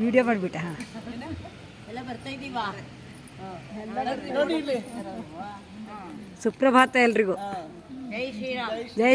Video ಮಾಡಿಬಿಟ್ಟೆ ಹಾಂ ಎಲ್ಲ ಬರ್ತಾ ಇದೀವಾ ಸುಪ್ರಭಾತ ಎಲ್ರಿಗೂ ಜೈ ಶ್ರೀರಾಮ್ ಜೈ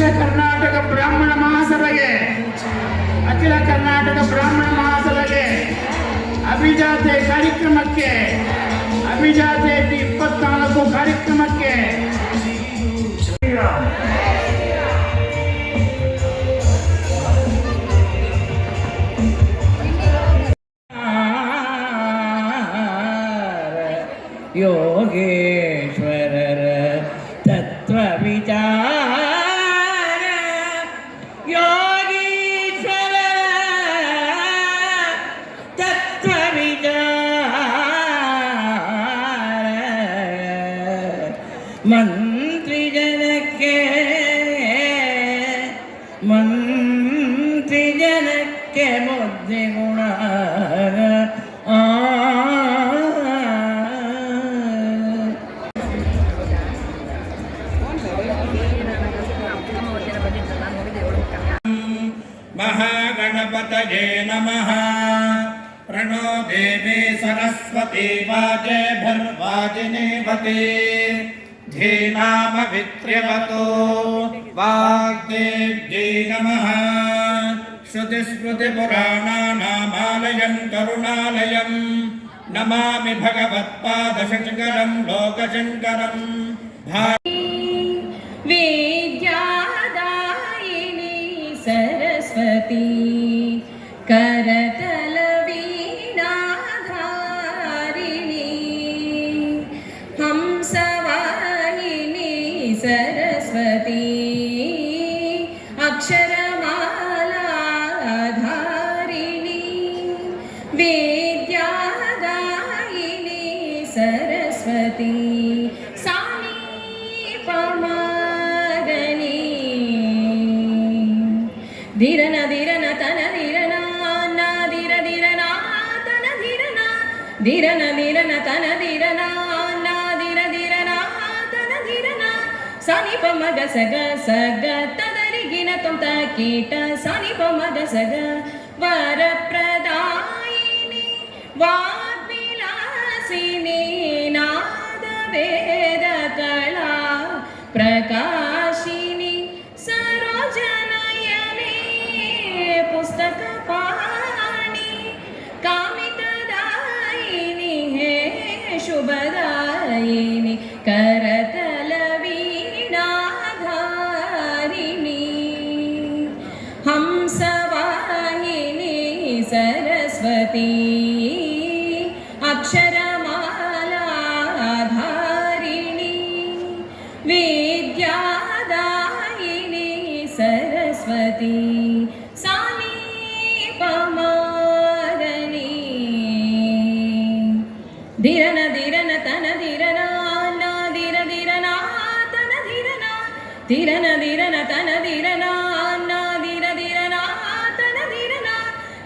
ಅಖಿಲ ಕರ್ನಾಟಕ ಬ್ರಾಹ್ಮಣ ಮಹಾಸಭೆಗೆ ಅಖಿಲ ಕರ್ನಾಟಕ ಬ್ರಾಹ್ಮಣ ಮಹಾಸಭೆಗೆ ಅಭಿಜಾತೆ ಕಾರ್ಯಕ್ರಮಕ್ಕೆ ಅಭಿಜಾತೆ ಇಪ್ಪತ್ನಾಲ್ಕು ಕಾರ್ಯಕ್ರಮಕ್ಕೆ ಮಂತ್ರಿ ಜನಕ್ಕೆ నమామి భగవత్పాదశంకరం లోకశంకరం వేద్యాదాయిని సరస్వతి ధీరన ధీరన తన ధీరన నా ధీర ధీరన తన ధీరన. ధీరన ధీరన తన ధీరన నా ధీర ధీరన తన ధీరన. సమీప మగ సగ సగ తదరిగిన తొంత కీట. సమీప మగ సగ వరప్రదాయిని వాగ్విలాసిని నాద వేద కళా ప్రకాశ करतलवीणाधारिणि करतलवीणाधारिणि हंसवाहिनी सरस्वती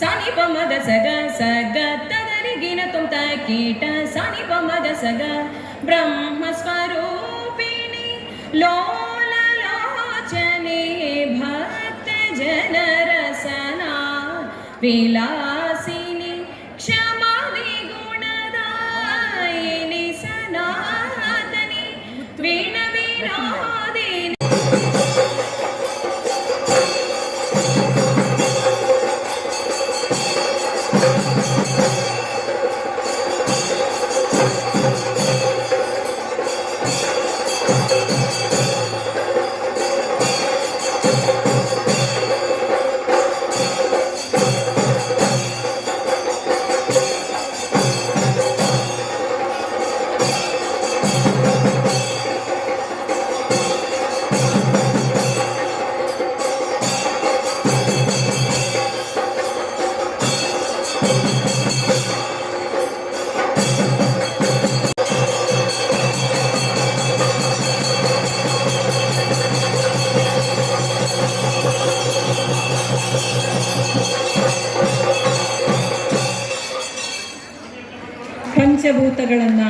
ಸಾನಿ ಪಮದ ಸಗ ಸಗ ತದರಿಗಿನ ತುಂತ ಕೀಟ ಸಾನಿ ಪಮದ ಸಗ ಬ್ರಹ್ಮ ಸ್ವರೂಪಿಣಿ ಲೋಲ ಲೋಚನೆ ಪಂಚಭೂತಗಳನ್ನು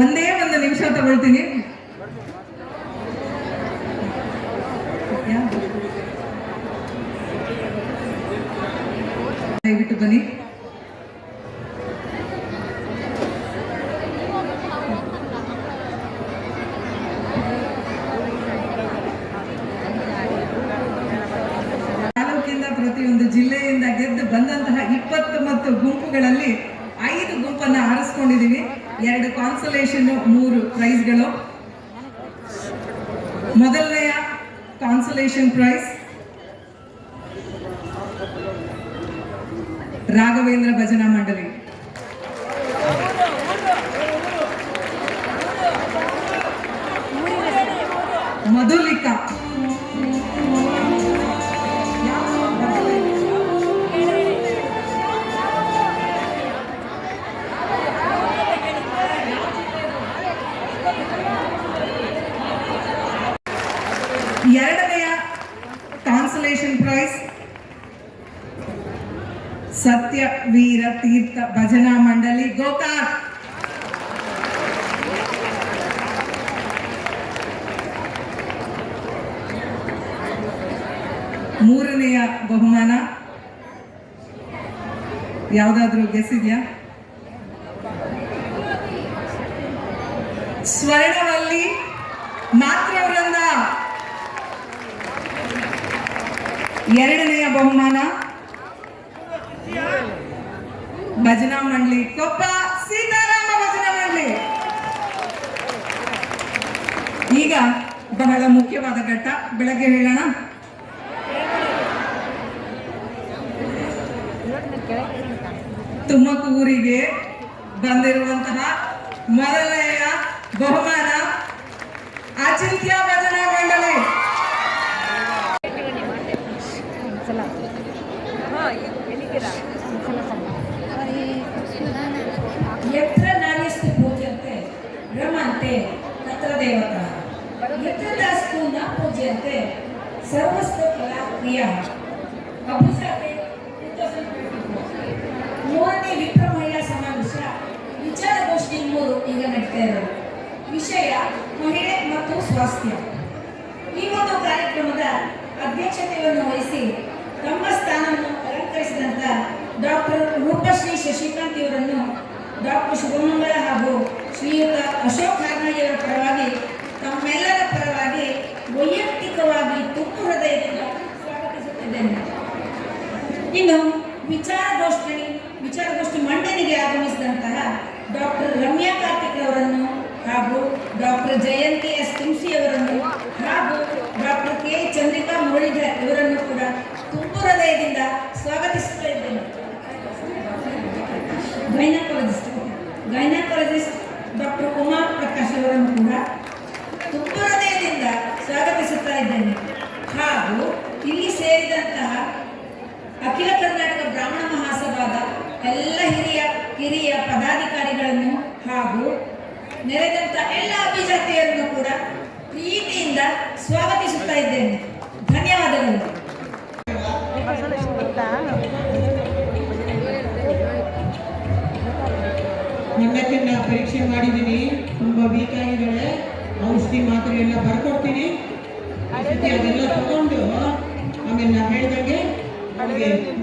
ಒಂದೇ ಒಂದು ನಿಮಿಷ ತಗೊಳ್ತೀನಿ ಯಾವ್ದು? ದಯವಿಟ್ಟು ಬನ್ನಿ. मधुलिका। ಯಾವ್ದಾದ್ರೂ ಇದೆಯಾ? ಸ್ವರ್ಣವಲ್ಲಿ ಮಾತ್ರ ವೃಂದ. ಎರಡನೆಯ ಬಹುಮಾನ. ಭಜನಾ ಮಂಡಳಿ ಕೊಪ್ಪ, ಸೀತಾರಾಮ ಭಜನಾ ಮಂಡಳಿ ಈಗ ಬಹಳ ಮುಖ್ಯವಾದ ಘಟ್ಟ, ಬೆಳಗ್ಗೆ ಹೇಳೋಣ. ತುಮಕೂರಿಗೆ ಬಂದಿರುವಂತಹ ಮೊದಲನೆಯ ಬಹುಮಾನ ಅಚಿಂತ್ಯ ರೂಪಶ್ರೀ ಶಶಿಕಾಂತ್ ಇವರನ್ನು ಡಾಕ್ಟರ್ ಶುಭಮಂಗಳ ಹಾಗೂ ಶ್ರೀಯುತ ಅಶೋಕ್ ಹಾರ್ನಾಯಿಯವರ ಪರವಾಗಿ ತಮ್ಮೆಲ್ಲರ ಪರವಾಗಿ ವೈಯಕ್ತಿಕವಾಗಿ ತುಪ್ಪು ಹೃದಯದಿಂದ ಸ್ವಾಗತಿಸುತ್ತಿದ್ದೇನೆ. ಇನ್ನು ವಿಚಾರಗೋಷ್ಠಿ ವಿಚಾರಗೋಷ್ಠಿ ಮಂಡನೆಗೆ ಆಗಮಿಸಿದಂತಹ ಡಾಕ್ಟರ್ ರಮ್ಯಾ ಕಾರ್ತಿಕ್ ಅವರನ್ನು ಹಾಗೂ ಡಾಕ್ಟರ್ ಜಯಂತಿ ಎಸ್ ತುಂಸಿ ಅವರನ್ನು ಹಾಗೂ ಡಾಕ್ಟರ್ ಕೆ ಚಂದ್ರಿಕಾ ಮುರಳೀಧರ್ ಇವರನ್ನು ಕೂಡ ತುಂಬು ಹೃದಯದಿಂದ ಇದ್ದೇನೆ gynaecologist gynaecologist doctor Uma Prakash ಅವರನ್ನು ಕೂಡ ತುಂಬ ಹೃದಯದಿಂದ ಸ್ವಾಗತಿಸುತ್ತಾ ಇದ್ದೇನೆ ಹಾಗೂ ಇಲ್ಲಿ ಸೇರಿದಂತಹ ಅಖಿಲ ಕರ್ನಾಟಕ ಬ್ರಾಹ್ಮಣ ಮಹಾಸಭಾದ ಎಲ್ಲ ಹಿರಿಯ ಹಿರಿಯ ಪದಾಧಿಕಾರಿಗಳನ್ನು ಹಾಗೂ ನೆರೆದಂತ ಎಲ್ಲ ಅಭಿಜಾತಿಯರನ್ನು ಕೂಡ ಪ್ರೀತಿಯಿಂದ ಸ್ವಾಗತಿಸುತ್ತಾ ಇದ್ದೇನೆ ಧನ್ಯವಾದಗಳು. ಮಾಡಿದ್ದೀನಿ. ತುಂಬಾ ವೀಕ್ ಆಗಿದ್ದಾಳೆ ಔಷಧಿ ಮಾತ್ರೆ ಎಲ್ಲ ಬರ್ಕೊಡ್ತೀನಿ ಅದೆಲ್ಲ ತಗೊಂಡು ಆಮೇಲೆ ನಾನು ಹೇಳ್ದಂಗೆ ಯಾರಿಗಿಲ್ಲ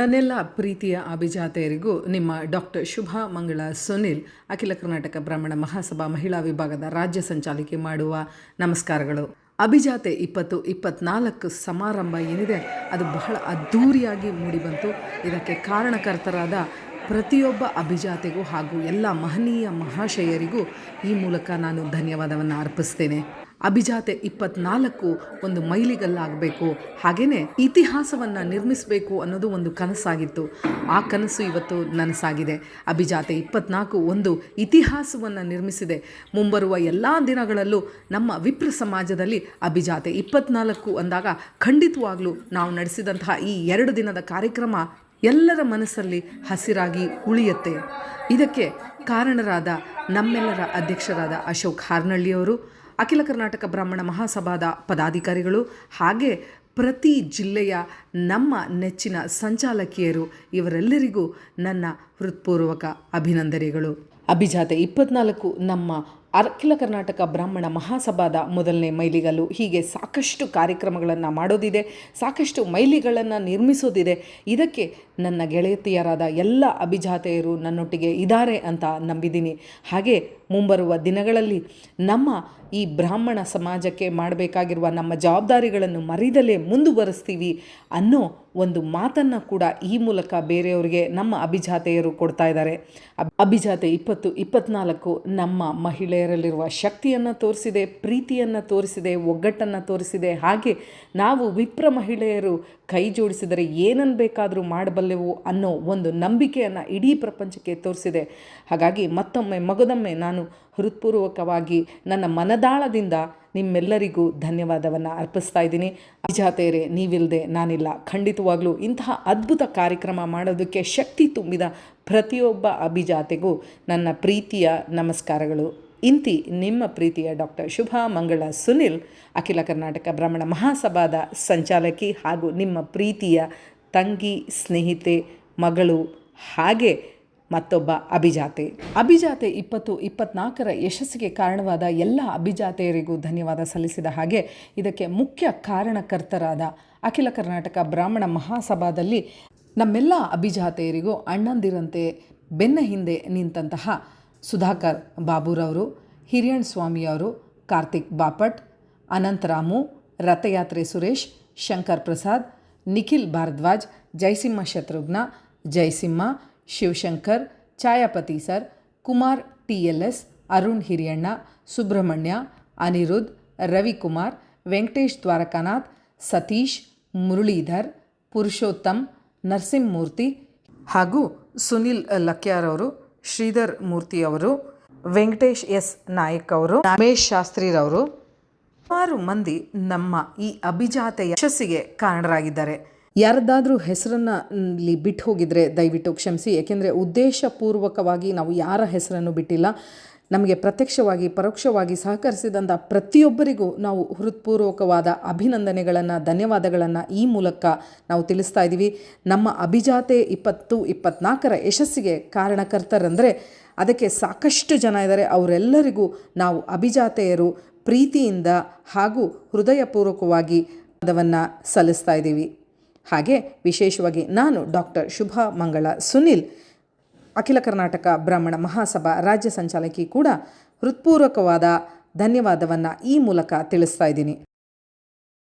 ನನ್ನೆಲ್ಲ ಪ್ರೀತಿಯ ಅಭಿಜಾತೆಯರಿಗೂ ನಿಮ್ಮ ಡಾಕ್ಟರ್ ಶುಭಾ ಮಂಗಳ ಸುನಿಲ್, ಅಖಿಲ ಕರ್ನಾಟಕ ಬ್ರಾಹ್ಮಣ ಮಹಾಸಭಾ ಮಹಿಳಾ ವಿಭಾಗದ ರಾಜ್ಯ ಸಂಚಾಲಕಿ ಮಾಡುವ ನಮಸ್ಕಾರಗಳು. ಅಭಿಜಾತೆ ಇಪ್ಪತ್ತು ಇಪ್ಪತ್ನಾಲ್ಕು ಸಮಾರಂಭ ಏನಿದೆ, ಅದು ಬಹಳ ಅದ್ಧೂರಿಯಾಗಿ ಮೂಡಿಬಂತು. ಇದಕ್ಕೆ ಕಾರಣಕರ್ತರಾದ ಪ್ರತಿಯೊಬ್ಬ ಅಭಿಜಾತೆಗೂ ಹಾಗೂ ಎಲ್ಲ ಮಹನೀಯ ಮಹಾಶಯರಿಗೂ ಈ ಮೂಲಕ ನಾನು ಧನ್ಯವಾದವನ್ನು ಅರ್ಪಿಸ್ತೇನೆ. ಅಭಿಜಾತೆ ಇಪ್ಪತ್ನಾಲ್ಕು ಒಂದು ಮೈಲಿಗಲ್ಲಾಗಬೇಕು. ಹಾಗೇನೆ ಇತಿಹಾಸವನ್ನು ನಿರ್ಮಿಸಬೇಕು ಅನ್ನೋದು ಒಂದು ಕನಸಾಗಿತ್ತು. ಆ ಕನಸು ಇವತ್ತು ನನಸಾಗಿದೆ. ಅಭಿಜಾತೆ ಇಪ್ಪತ್ನಾಲ್ಕು ಒಂದು ಇತಿಹಾಸವನ್ನು ನಿರ್ಮಿಸಿದೆ. ಮುಂಬರುವ ಎಲ್ಲ ದಿನಗಳಲ್ಲೂ ನಮ್ಮ ವಿಪ್ರ ಸಮಾಜದಲ್ಲಿ ಅಭಿಜಾತೆ ಇಪ್ಪತ್ನಾಲ್ಕು ಅಂದಾಗ ಖಂಡಿತವಾಗ್ಲೂ ನಾವು ನಡೆಸಿದಂತಹ ಈ ಎರಡು ದಿನದ ಕಾರ್ಯಕ್ರಮ ಎಲ್ಲರ ಮನಸ್ಸಲ್ಲಿ ಹಸಿರಾಗಿ ಉಳಿಯುತ್ತೆ. ಇದಕ್ಕೆ ಕಾರಣರಾದ ನಮ್ಮೆಲ್ಲರ ಅಧ್ಯಕ್ಷರಾದ ಅಶೋಕ್ ಹಾರ್ನಳ್ಳಿಯವರು ಅಖಿಲ ಕರ್ನಾಟಕ ಬ್ರಾಹ್ಮಣ ಮಹಾಸಭಾದ ಪದಾಧಿಕಾರಿಗಳು ಹಾಗೆ ಪ್ರತಿ ಜಿಲ್ಲೆಯ ನಮ್ಮ ನೆಚ್ಚಿನ ಸಂಚಾಲಕಿಯರು ಇವರೆಲ್ಲರಿಗೂ ನನ್ನ ಹೃತ್ಪೂರ್ವಕ ಅಭಿನಂದನೆಗಳು. ಅಭಿಜಾತ ಇಪ್ಪತ್ನಾಲ್ಕು ನಮ್ಮ ಅಖಿಲ ಕರ್ನಾಟಕ ಬ್ರಾಹ್ಮಣ ಮಹಾಸಭಾದ ಮೊದಲನೇ ಮೈಲಿಗಲ್ಲು ಹೀಗೆ ಸಾಕಷ್ಟು ಕಾರ್ಯಕ್ರಮಗಳನ್ನು ಮಾಡೋದಿದೆ, ಸಾಕಷ್ಟು ಮೈಲಿಗಳನ್ನು ನಿರ್ಮಿಸೋದಿದೆ. ಇದಕ್ಕೆ ನನ್ನ ಗೆಳೆಯತಿಯರಾದ ಎಲ್ಲ ಅಭಿಜಾತೆಯರು ನನ್ನೊಟ್ಟಿಗೆ ಇದ್ದಾರೆ ಅಂತ ನಂಬಿದ್ದೀನಿ. ಹಾಗೆ ಮುಂಬರುವ ದಿನಗಳಲ್ಲಿ ನಮ್ಮ ಈ ಬ್ರಾಹ್ಮಣ ಸಮಾಜಕ್ಕೆ ಮಾಡಬೇಕಾಗಿರುವ ನಮ್ಮ ಜವಾಬ್ದಾರಿಗಳನ್ನು ಮರಿದಲೇ ಮುಂದುವರೆಸ್ತೀವಿ ಅನ್ನೋ ಒಂದು ಮಾತನ್ನು ಕೂಡ ಈ ಮೂಲಕ ಬೇರೆಯವರಿಗೆ ನಮ್ಮ ಅಭಿಜಾತೆಯರು ಕೊಡ್ತಾ ಇದ್ದಾರೆ. ಅಭಿಜಾತೆ ಇಪ್ಪತ್ತು, ಇಪ್ಪತ್ನಾಲ್ಕು ನಮ್ಮ ಮಹಿಳೆಯರಲ್ಲಿರುವ ಶಕ್ತಿಯನ್ನು ತೋರಿಸಿದೆ, ಪ್ರೀತಿಯನ್ನು ತೋರಿಸಿದೆ, ಒಗ್ಗಟ್ಟನ್ನು ತೋರಿಸಿದೆ. ಹಾಗೆ ನಾವು ವಿಪ್ರ ಮಹಿಳೆಯರು ಕೈ ಜೋಡಿಸಿದರೆ ಏನನ್ನು ಬೇಕಾದರೂ ಮಾಡಬಲ್ಲೆವು ಅನ್ನೋ ಒಂದು ನಂಬಿಕೆಯನ್ನು ಇಡೀ ಪ್ರಪಂಚಕ್ಕೆ ತೋರಿಸಿದೆ. ಹಾಗಾಗಿ ಮತ್ತೊಮ್ಮೆ ಮಗದೊಮ್ಮೆ ನಾನು ಹೃತ್ಪೂರ್ವಕವಾಗಿ ನನ್ನ ಮನದಾಳದಿಂದ ನಿಮ್ಮೆಲ್ಲರಿಗೂ ಧನ್ಯವಾದವನ್ನು ಅರ್ಪಿಸ್ತಾ ಇದ್ದೀನಿ. ಅಭಿಜಾತೆಯರೇ, ನೀವಿಲ್ಲದೆ ನಾನಿಲ್ಲ. ಖಂಡಿತವಾಗ್ಲೂ ಇಂತಹ ಅದ್ಭುತ ಕಾರ್ಯಕ್ರಮ ಮಾಡೋದಕ್ಕೆ ಶಕ್ತಿ ತುಂಬಿದ ಪ್ರತಿಯೊಬ್ಬ ಅಭಿಜಾತೆಗೂ ನನ್ನ ಪ್ರೀತಿಯ ನಮಸ್ಕಾರಗಳು. ಇಂತಿ ನಿಮ್ಮ ಪ್ರೀತಿಯ ಡಾಕ್ಟರ್ ಶುಭ, ಮಂಗಳ, ಸುನಿಲ್, ಅಖಿಲ ಕರ್ನಾಟಕ ಬ್ರಾಹ್ಮಣ ಮಹಾಸಭಾದ ಸಂಚಾಲಕಿ ಹಾಗೂ ನಿಮ್ಮ ಪ್ರೀತಿಯ ತಂಗಿ, ಸ್ನೇಹಿತೆ, ಮಗಳು ಹಾಗೆ ಮತ್ತೊಬ್ಬ ಅಭಿಜಾತೆ. ಅಭಿಜಾತೆ ಇಪ್ಪತ್ತು ಇಪ್ಪತ್ನಾಲ್ಕರ ಯಶಸ್ಸಿಗೆ ಕಾರಣವಾದ ಎಲ್ಲ ಅಭಿಜಾತೆಯರಿಗೂ ಧನ್ಯವಾದ ಸಲ್ಲಿಸಿದ ಹಾಗೆ ಇದಕ್ಕೆ ಮುಖ್ಯ ಕಾರಣಕರ್ತರಾದ ಅಖಿಲ ಕರ್ನಾಟಕ ಬ್ರಾಹ್ಮಣ ಮಹಾಸಭಾದಲ್ಲಿ ನಮ್ಮೆಲ್ಲ ಅಭಿಜಾತೆಯರಿಗೂ ಅಣ್ಣಂದಿರಂತೆ ಬೆನ್ನ ಹಿಂದೆ ನಿಂತಹ ಸುಧಾಕರ್ ಬಾಬುರವರು ಹಿರಿಯಣ್ ಸ್ವಾಮಿಯವರು ಕಾರ್ತಿಕ್ ಬಾಪಟ್ ಅನಂತರಾಮು ರಥಯಾತ್ರೆ Suresh, Shankar Prasad, Nikhil Bharadwaj Jayasimha Shatrughna Jayasimha Shivashankar, Chayapathi sir, Kumar T L S, Arun Hiriyanna, Subrahmanya Aniruddh Ravikumar, Venkatesh Dwarakanath, Satish, Muralidhar, Purushottam, Narasimhamurthy ಹಾಗೂ ಸುನಿಲ್ ಲಕ್ಯಾರ್ ಅವರು ಶ್ರೀಧರ್ ಮೂರ್ತಿ ಅವರು, ವೆಂಕಟೇಶ್ ಎಸ್ ನಾಯಕ್ ಅವರು, ರಮೇಶ್ ಶಾಸ್ತ್ರಿರವರು ಸುಮಾರು ಮಂದಿ ನಮ್ಮ ಈ ಅಭಿಜಾತ ಯಶಸ್ಸಿಗೆ ಕಾರಣರಾಗಿದ್ದಾರೆ. ಯಾರದ್ದಾದರೂ ಹೆಸರನ್ನು ಇಲ್ಲಿ ಬಿಟ್ಟು ಹೋಗಿದ್ರೆ ದಯವಿಟ್ಟು ಕ್ಷಮಿಸಿ. ಏಕೆಂದರೆ ಉದ್ದೇಶಪೂರ್ವಕವಾಗಿ ನಾವು ಯಾರ ಹೆಸರನ್ನು ಬಿಟ್ಟಿಲ್ಲ, ನಮಗೆ ಪ್ರತ್ಯಕ್ಷವಾಗಿ, ಪರೋಕ್ಷವಾಗಿ ಸಹಕರಿಸಿದಂಥ ಪ್ರತಿಯೊಬ್ಬರಿಗೂ ನಾವು ಹೃತ್ಪೂರ್ವಕವಾದ ಅಭಿನಂದನೆಗಳನ್ನು, ಧನ್ಯವಾದಗಳನ್ನು ಈ ಮೂಲಕ ನಾವು ತಿಳಿಸ್ತಾ ಇದ್ದೀವಿ. ನಮ್ಮ ಅಭಿಜಾತೆ ಇಪ್ಪತ್ತು, ಇಪ್ಪತ್ನಾಲ್ಕರ ಯಶಸ್ಸಿಗೆ ಕಾರಣಕರ್ತರಂದರೆ ಅದಕ್ಕೆ ಸಾಕಷ್ಟು ಜನ ಇದ್ದಾರೆ. ಅವರೆಲ್ಲರಿಗೂ ನಾವು ಅಭಿಜಾತೆಯರು ಪ್ರೀತಿಯಿಂದ ಹಾಗೂ ಹೃದಯಪೂರ್ವಕವಾಗಿ ಪದವನ್ನು ಸಲ್ಲಿಸ್ತಾ ಇದ್ದೀವಿ. ಹಾಗೆ ವಿಶೇಷವಾಗಿ ನಾನು ಡಾಕ್ಟರ್ ಶುಭಾ ಮಂಗಳ ಸುನಿಲ್, ಅಖಿಲ ಕರ್ನಾಟಕ ಬ್ರಾಹ್ಮಣ ಮಹಾಸಭಾ ರಾಜ್ಯ ಸಂಚಾಲಕಿ ಕೂಡ ಹೃತ್ಪೂರ್ವಕವಾದ ಧನ್ಯವಾದವನ್ನು ಈ ಮೂಲಕ ತಿಳಿಸ್ತಾ ಇದ್ದೀನಿ.